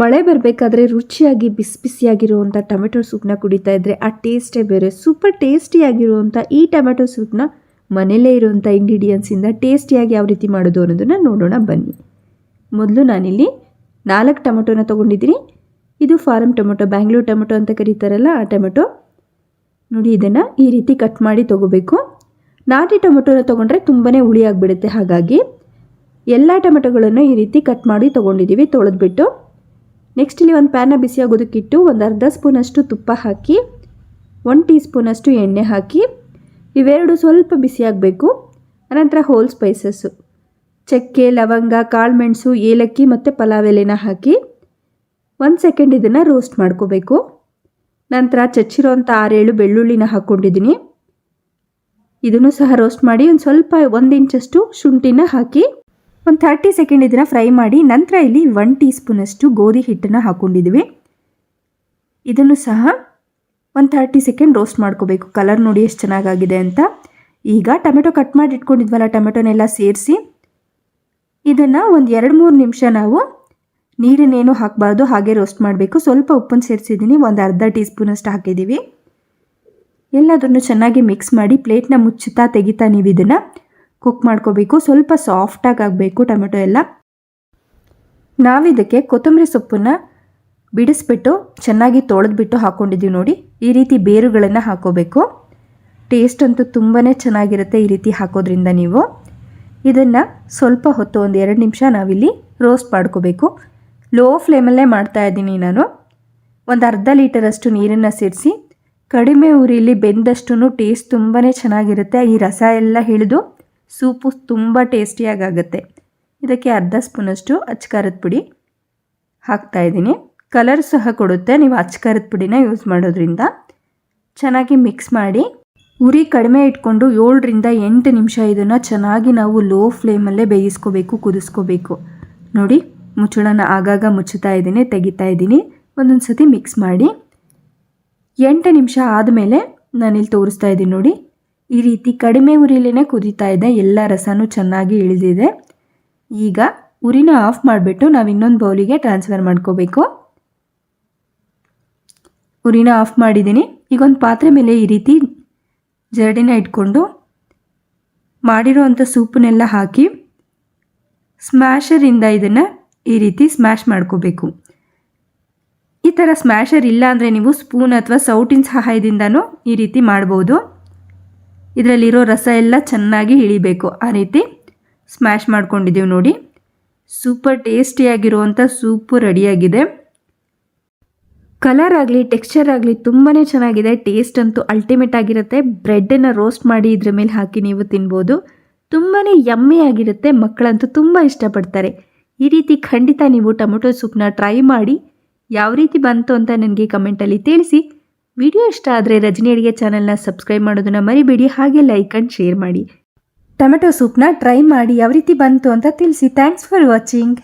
ಮಳೆ ಬರಬೇಕಾದ್ರೆ ರುಚಿಯಾಗಿ ಬಿಸಿ ಬಿಸಿಯಾಗಿರುವಂಥ ಟೊಮೆಟೊ ಸೂಪ್ನ ಕುಡಿತಾ ಇದ್ದರೆ ಆ ಟೇಸ್ಟೇ ಬೇರೆ. ಸೂಪರ್ ಟೇಸ್ಟಿಯಾಗಿರುವಂಥ ಈ ಟೊಮೆಟೊ ಸೂಪ್ನ ಮನೆಯಲ್ಲೇ ಇರುವಂಥ ಇಂಗ್ರೀಡಿಯೆಂಟ್ಸಿಂದ ಟೇಸ್ಟಿಯಾಗಿ ಯಾವ ರೀತಿ ಮಾಡೋದು ಅನ್ನೋದನ್ನು ನೋಡೋಣ, ಬನ್ನಿ. ಮೊದಲು ನಾನಿಲ್ಲಿ ನಾಲ್ಕು ಟೊಮೆಟೊನ ತೊಗೊಂಡಿದ್ದೀನಿ. ಇದು ಫಾರಮ್ ಟೊಮೆಟೊ, ಬ್ಯಾಂಗ್ಳೂರ್ ಟೊಮೆಟೊ ಅಂತ ಕರೀತಾರಲ್ಲ ಆ ಟೊಮೆಟೊ. ನೋಡಿ, ಇದನ್ನು ಈ ರೀತಿ ಕಟ್ ಮಾಡಿ ತೊಗೋಬೇಕು. ನಾಟಿ ಟೊಮೆಟೊನ ತೊಗೊಂಡ್ರೆ ತುಂಬಾ ಹುಳಿ ಆಗಿಬಿಡುತ್ತೆ. ಹಾಗಾಗಿ ಎಲ್ಲ ಟೊಮೆಟೊಗಳನ್ನು ಈ ರೀತಿ ಕಟ್ ಮಾಡಿ ತೊಗೊಂಡಿದ್ದೀವಿ ತೊಳೆದ್ಬಿಟ್ಟು. ನೆಕ್ಸ್ಟ್ ಇಲ್ಲಿ ಒಂದು ಪ್ಯಾನ ಬಿಸಿ ಆಗೋದಕ್ಕಿಟ್ಟು ಒಂದು ಅರ್ಧ ಸ್ಪೂನಷ್ಟು ತುಪ್ಪ ಹಾಕಿ ಒನ್ ಟೀ ಸ್ಪೂನಷ್ಟು ಎಣ್ಣೆ ಹಾಕಿ, ಇವೆರಡು ಸ್ವಲ್ಪ ಬಿಸಿಯಾಗಬೇಕು ಅನಂತರ ಹೋಲ್ ಸ್ಪೈಸಸ್ಸು ಚಕ್ಕೆ, ಲವಂಗ ಕಾಳುಮೆಣಸು ಏಲಕ್ಕಿ ಮತ್ತು ಪಲಾವ್ ಎಲೆನ ಹಾಕಿ ಒಂದು ಸೆಕೆಂಡ್ ಇದನ್ನು ರೋಸ್ಟ್ ಮಾಡ್ಕೋಬೇಕು. ನಂತರ ಚಚ್ಚಿರೋಂಥ ಆರೇಳು ಬೆಳ್ಳುಳ್ಳಿನ ಹಾಕ್ಕೊಂಡಿದ್ದೀನಿ ಇದನ್ನು ಸಹ ರೋಸ್ಟ್ ಮಾಡಿ ಒಂದು ಸ್ವಲ್ಪ, ಒಂದು ಇಂಚಷ್ಟು ಶುಂಠಿನ ಹಾಕಿ ಒಂದು ಥರ್ಟಿ ಸೆಕೆಂಡ್ ಇದನ್ನು ಫ್ರೈ ಮಾಡಿ ನಂತರ ಇಲ್ಲಿ ಒನ್ ಟೀ ಸ್ಪೂನಷ್ಟು ಗೋಧಿ ಹಿಟ್ಟನ್ನು ಹಾಕ್ಕೊಂಡಿದ್ದೀವಿ ಇದನ್ನು ಸಹ ಒಂದು ಥರ್ಟಿ ಸೆಕೆಂಡ್ ರೋಸ್ಟ್ ಮಾಡ್ಕೋಬೇಕು. ಕಲರ್ ನೋಡಿ ಎಷ್ಟು ಚೆನ್ನಾಗಾಗಿದೆ ಅಂತ. ಈಗ ಟೊಮೆಟೊ ಕಟ್ ಮಾಡಿ ಇಟ್ಕೊಂಡಿದ್ವಲ್ಲ, ಟೊಮೆಟೊನೆಲ್ಲ ಸೇರಿಸಿ ಇದನ್ನು ಒಂದು ಎರಡು ಮೂರು ನಿಮಿಷ ನಾವು ನೀರನ್ನೇನು ಹಾಕಬಾರ್ದು, ಹಾಗೆ ರೋಸ್ಟ್ ಮಾಡಬೇಕು. ಸ್ವಲ್ಪ ಉಪ್ಪನ್ನು ಸೇರಿಸಿದ್ದೀನಿ, ಒಂದು ಅರ್ಧ ಟೀ ಸ್ಪೂನಷ್ಟು ಹಾಕಿದ್ದೀವಿ. ಎಲ್ಲದನ್ನು ಚೆನ್ನಾಗಿ ಮಿಕ್ಸ್ ಮಾಡಿ ಪ್ಲೇಟ್ನ ಮುಚ್ಚುತ್ತಾ ತೆಗಿತಾ ನೀವು ಇದನ್ನು ಕುಕ್ ಮಾಡ್ಕೋಬೇಕು. ಸ್ವಲ್ಪ ಸಾಫ್ಟಾಗಿ ಆಗಬೇಕು ಟೊಮೆಟೊ ಎಲ್ಲ. ನಾವಿದಕ್ಕೆ ಕೊತ್ತಂಬರಿ ಸೊಪ್ಪನ್ನು ಬಿಡಿಸ್ಬಿಟ್ಟು ಚೆನ್ನಾಗಿ ತೊಳೆದ್ಬಿಟ್ಟು ಹಾಕ್ಕೊಂಡಿದ್ದೀವಿ ನೋಡಿ. ಈ ರೀತಿ ಬೇರುಗಳನ್ನು ಹಾಕೋಬೇಕು. ಟೇಸ್ಟ್ ಅಂತೂ ತುಂಬಾ ಚೆನ್ನಾಗಿರುತ್ತೆ ಈ ರೀತಿ ಹಾಕೋದ್ರಿಂದ ನೀವು. ಇದನ್ನು ಸ್ವಲ್ಪ ಹೊತ್ತು ಒಂದು ಎರಡು ನಿಮಿಷ ನಾವಿಲ್ಲಿ ರೋಸ್ಟ್ ಮಾಡ್ಕೋಬೇಕು. ಲೋ ಫ್ಲೇಮಲ್ಲೇ ಮಾಡ್ತಾ ಇದ್ದೀನಿ ನಾನು. ಒಂದು ಅರ್ಧ ಲೀಟರಷ್ಟು ನೀರನ್ನು ಸೇರಿಸಿ ಕಡಿಮೆ ಉರಿಯಲ್ಲಿ ಬೆಂದಷ್ಟು ಟೇಸ್ಟ್ ತುಂಬಾ ಚೆನ್ನಾಗಿರುತ್ತೆ. ಈ ರಸ ಎಲ್ಲ ಹಿಡಿದು ಸೂಪು ತುಂಬ ಟೇಸ್ಟಿಯಾಗಿ ಆಗುತ್ತೆ ಇದಕ್ಕೆ ಅರ್ಧ ಸ್ಪೂನಷ್ಟು ಅಚ್ಕಾರದ ಪುಡಿ ಹಾಕ್ತಾ ಇದ್ದೀನಿ. ಕಲರ್ ಸಹ ಕೊಡುತ್ತೆ. ನೀವು ಅಚ್ಕಾರದ ಪುಡಿನ ಯೂಸ್ ಮಾಡೋದ್ರಿಂದ. ಚೆನ್ನಾಗಿ ಮಿಕ್ಸ್ ಮಾಡಿ ಉರಿ ಕಡಿಮೆ ಇಟ್ಕೊಂಡು ಏಳರಿಂದ ಎಂಟು ನಿಮಿಷ ಇದನ್ನು ಚೆನ್ನಾಗಿ ನಾವು ಲೋ ಫ್ಲೇಮಲ್ಲೇ ಬೇಯಿಸ್ಕೋಬೇಕು, ಕುದಿಸ್ಕೋಬೇಕು. ನೋಡಿ, ಮುಚ್ಚಳನ ಆಗಾಗ ಮುಚ್ಚುತ್ತಾ ಇದ್ದೀನಿ, ತೆಗಿತಾ ಇದ್ದೀನಿ. ಒಂದೊಂದು ಸತಿ ಮಿಕ್ಸ್ ಮಾಡಿ ಎಂಟು ನಿಮಿಷ ಆದಮೇಲೆ ನಾನಿಲ್ಲಿ ತೋರಿಸ್ತಾ ಇದ್ದೀನಿ ನೋಡಿ. ಈ ರೀತಿ ಕಡಿಮೆ ಉರಿಲೇ ಕುದೀತಾ ಇದೆ. ಎಲ್ಲ ರಸನೂ ಚೆನ್ನಾಗಿ ಇಳಿದಿದೆ. ಈಗ ಉರಿನ ಆಫ್ ಮಾಡಿಬಿಟ್ಟು ನಾವು ಇನ್ನೊಂದು ಬೌಲಿಗೆ ಟ್ರಾನ್ಸ್ಫರ್ ಮಾಡ್ಕೋಬೇಕು. ಉರಿನ ಆಫ್ ಮಾಡಿದ್ದೀನಿ. ಈಗ ಒಂದು ಪಾತ್ರೆ ಮೇಲೆ ಈ ರೀತಿ ಜರಡಿನ ಇಟ್ಕೊಂಡು ಮಾಡಿರೋವಂಥ ಸೂಪನ್ನೆಲ್ಲ ಹಾಕಿ ಸ್ಮ್ಯಾಷರಿಂದ ಇದನ್ನು ಈ ರೀತಿ ಸ್ಮ್ಯಾಶ್ ಮಾಡ್ಕೋಬೇಕು. ಈ ಥರ ಸ್ಮ್ಯಾಷರ್ ಇಲ್ಲ ಅಂದರೆ ನೀವು ಸ್ಪೂನ್ ಅಥವಾ ಸೌಟಿನ ಸಹಾಯದಿಂದನೂ ಈ ರೀತಿ ಮಾಡ್ಬೋದು. ಇದರಲ್ಲಿರೋ ರಸ ಎಲ್ಲ ಚೆನ್ನಾಗಿ ಇಳಿಬೇಕು. ಆ ರೀತಿ ಸ್ಮ್ಯಾಶ್ ಮಾಡ್ಕೊಂಡಿದ್ದೀವಿ ನೋಡಿ. ಸೂಪರ್ ಟೇಸ್ಟಿಯಾಗಿರುವಂಥ ಸೂಪು ರೆಡಿಯಾಗಿದೆ ಕಲರ್ ಆಗಲಿ ಟೆಕ್ಸ್ಚರ್ ಆಗಲಿ ತುಂಬಾ ಚೆನ್ನಾಗಿದೆ. ಟೇಸ್ಟ್ ಅಂತೂ ಅಲ್ಟಿಮೇಟ್ ಆಗಿರುತ್ತೆ. ಬ್ರೆಡ್ಡನ್ನು ರೋಸ್ಟ್ ಮಾಡಿ ಇದ್ರ ಮೇಲೆ ಹಾಕಿ ನೀವು ತಿನ್ಬೋದು. ತುಂಬಾ ಯಮ್ಮಿ ಆಗಿರುತ್ತೆ. ಮಕ್ಕಳಂತೂ ತುಂಬ ಇಷ್ಟಪಡ್ತಾರೆ. ಈ ರೀತಿ ಖಂಡಿತ ನೀವು ಟೊಮೊಟೊ ಸೂಪ್ನ ಟ್ರೈ ಮಾಡಿ. ಯಾವ ರೀತಿ ಬಂತು ಅಂತ ನನಗೆ ಕಮೆಂಟಲ್ಲಿ ತಿಳಿಸಿ. ವಿಡಿಯೋ ಇಷ್ಟ ಆದರೆ ರಜನಿ ಅಡುಗೆ ಚಾನಲ್ನ ಸಬ್ಸ್ಕ್ರೈಬ್ ಮಾಡೋದನ್ನು ಮರಿಬೇಡಿ, ಹಾಗೆ ಲೈಕ್ ಆ್ಯಂಡ್ ಶೇರ್ ಮಾಡಿ. ಟೊಮೆಟೊ ಸೂಪ್ನ ಟ್ರೈ ಮಾಡಿ, ಯಾವ ರೀತಿ ಬಂತು ಅಂತ ತಿಳಿಸಿ. Thanks for watching.